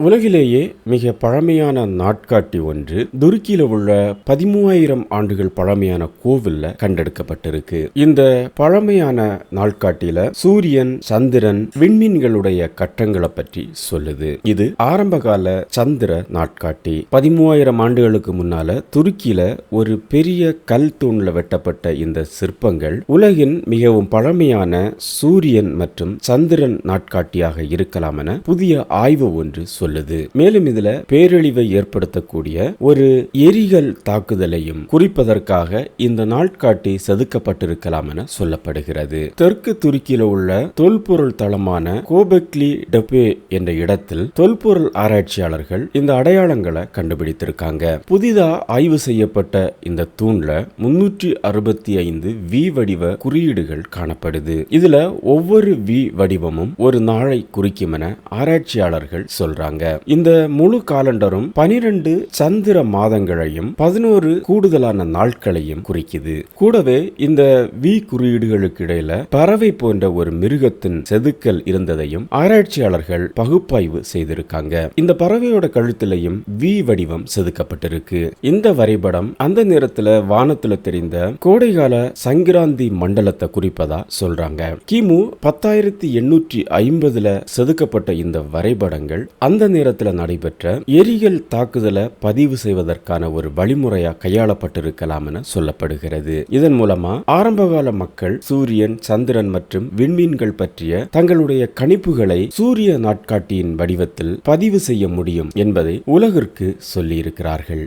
உலகிலேயே மிக பழமையான நாட்காட்டி ஒன்று துருக்கியில உள்ள பதிமூவாயிரம் ஆண்டுகள் பழமையான கோவில்ல கண்டெடுக்கப்பட்டிருக்கு. இந்த பழமையான நாட்காட்டியில சூரியன் சந்திரன் விண்மீன்களுடைய கட்டங்களை பற்றி சொல்லுது. இது ஆரம்பகால சந்திர நாட்காட்டி. பதிமூவாயிரம் ஆண்டுகளுக்கு முன்னால துருக்கியில ஒரு பெரிய கல் தூண்ல வெட்டப்பட்ட இந்த சிற்பங்கள் உலகின் மிகவும் பழமையான சூரியன் மற்றும் சந்திரன் நாட்காட்டியாக இருக்கலாம் என புதிய ஆய்வு ஒன்று சொல்லுது. மேலும் இதுல பேரழிவை ஏற்படுத்தக்கூடிய ஒரு எரிகள் தாக்குதலையும் குறிப்பதற்காக இந்த நாட்காட்டி செதுக்கப்பட்டிருக்கலாம் என சொல்லப்படுகிறது. தெற்கு துருக்கியில உள்ள தொல்பொருள் தளமான கோபெக்லி டெப்பே என்ற இடத்தில் தொல்பொருள் ஆராய்ச்சியாளர்கள் இந்த அடையாளங்களை கண்டுபிடித்திருக்காங்க. புதிதா ஆய்வு செய்யப்பட்ட இந்த தூண்ல முன்னூற்றி அறுபத்தி ஐந்து வி வடிவ குறியீடுகள் காணப்படுது. இதுல ஒவ்வொரு வி வடிவமும் ஒரு நாளை குறிக்கும் என ஆராய்ச்சியாளர்கள் சொல்றாங்க. இந்த முழு காலண்டரும் பனிரெண்டு சந்திர மாதங்களையும் பதினோரு கூடுதலான நாட்களையும் குறிக்குது. கூடவே இந்த வி குறியீடுகளுக்கு இடையில பறவை போன்ற ஒரு மிருகத்தின் செதுக்கல் இருந்ததையும் ஆராய்ச்சியாளர்கள் பகுப்பாய்வு செய்திருக்காங்க. இந்த பறவையோட கழுத்திலையும் வி வடிவம் செதுக்கப்பட்டிருக்கு. இந்த வரைபடம் அந்த நேரத்துல வானத்துல தெரிந்த கோடைகால சங்கிராந்தி மண்டலத்தை குறிப்பதா சொல்றாங்க. கிமு பத்தாயிரத்தி எண்ணூற்றி ஐம்பதுல செதுக்கப்பட்ட இந்த வரைபடங்கள் அந்த நேரத்தில் நடைபெற்ற எரிகள் தாக்குதலை பதிவு செய்வதற்கான ஒரு வழிமுறையா கையாளப்பட்டிருக்கலாம் என சொல்லப்படுகிறது. இதன் மூலமா ஆரம்பகால மக்கள் சூரியன் சந்திரன் மற்றும் விண்மீன்கள் பற்றிய தங்களுடைய கணிப்புகளை சூரிய நாட்காட்டியின் வடிவத்தில் பதிவு செய்ய முடியும் என்பதை உலகிற்கு சொல்லியிருக்கிறார்கள்.